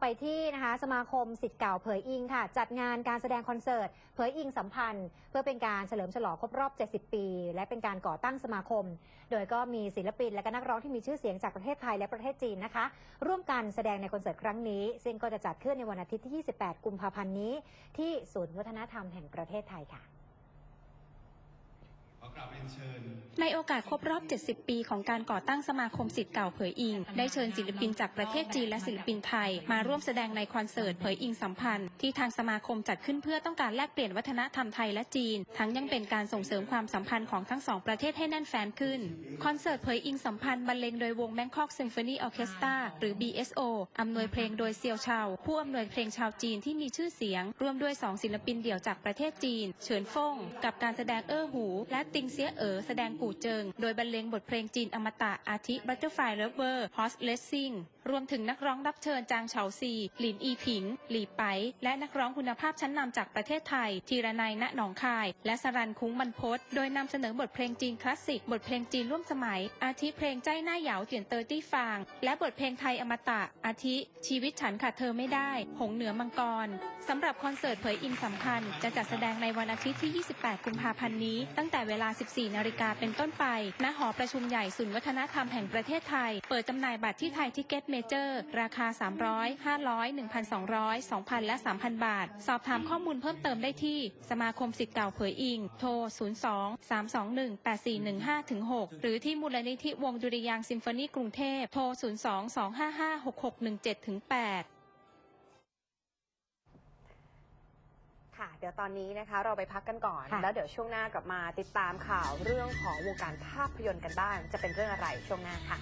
ไปที่นะคะสมาคมสิทธิ์เก่าเผยอิงค่ะ จัดงานการแสดงคอนเสิร์ต เผยอิงสัมพันธ์ เพื่อเป็นการเฉลิมฉลองครบรอบ 70 ปี และเป็นการก่อตั้งสมาคม โดยก็มีศิลปินและก็นักร้องที่มีชื่อเสียงจากประเทศไทยและประเทศจีนนะคะ ร่วมกันแสดงในคอนเสิร์ตครั้งนี้ ซึ่งก็จะจัดขึ้นในวันอาทิตย์ที่ 28 กุมภาพันธ์นี้ ที่ศูนย์วัฒนธรรมแห่งประเทศไทยค่ะ ขอกราบเรียนเชิญ ในโอกาสครบรอบ 70 ปีของการก่อตั้งสมาคมสิทธิ์เก่าเผยอิง ได้เชิญศิลปินจากประเทศจีนและศิลปินไทย มาร่วมแสดงในคอนเสิร์ตเผยอิงสัมพันธ์ ที่ทางสมาคมจัดขึ้นเพื่อต้องการแลกเปลี่ยนวัฒนธรรมไทยและจีน ทั้งยังเป็นการส่งเสริมความสัมพันธ์ของทั้งสองประเทศให้แน่นแฟนขึ้น คอนเสิร์ตเผยอิงสัมพันธ์บรรเลงโดยวง Bangkok Symphony Orchestra หรือ BSO อำนวยเพลงโดยเซียวชาวผู้อำนวยเพลงชาวจีนที่มีชื่อเสียง ร่วมด้วยสองศิลปินเดี่ยวจากประเทศจีน เฉินฟงกับการแสดงเอ้อหู และติงเสียเอ๋อแสดงกู่เจิง โดยบรรเลงบทเพลงจีนอมตะอาทิ Butterfly Lover Horse Racing รวมถึงนักร้องรับเชิญจางเฉาซี หลินอีผิง หลีไป และนักร้องคุณภาพชั้นนำจากประเทศไทย ทีระนัยณหนองคาย และสรันคุ้งบรรพตโดยนำเสนอบทเพลงจีนคลาสสิก บทเพลงจีนร่วมสมัย อาทิเพลงใจหน้าเหยาเตียนเตอร์ตี้ฟาง และบทเพลงไทยอมตะ อาทิ ชีวิตฉันขาดเธอไม่ได้ หงเหนือมังกรสำหรับคอนเสิร์ตเผยอิงสำคัญ จะจัดแสดงในวันอาทิตย์ที่ 28 กุมภาพันธ์นี้ ตั้งแต่เวลาลา 14 นาฬิกาเป็นต้นไป ณ หอประชุมใหญ่ศูนย์วัฒนธรรมแห่งประเทศไทย เปิดจำหน่ายบัตรที่ไทยทิเก็ตเมเจอร์ ราคา 300 500 1,200 2,000 และ 3,000 บาท สอบถามข้อมูลเพิ่มเติมได้ที่ สมาคมสิทธิ์เก่าเผยอิง โทร 02 321 8415 6หรือที่มูลนิธิวงดุริยางซิมโฟนีกรุงเทพ โทร 02 255 6617 8ค่ะ เดี๋ยวตอนนี้นะคะเราไปพักกันก่อน ค่ะ แล้วเดี๋ยวช่วงหน้ากลับมาติดตามข่าวเรื่องของวงการภาพยนตร์กันบ้าง จะเป็นเรื่องอะไรช่วงหน้าค่ะ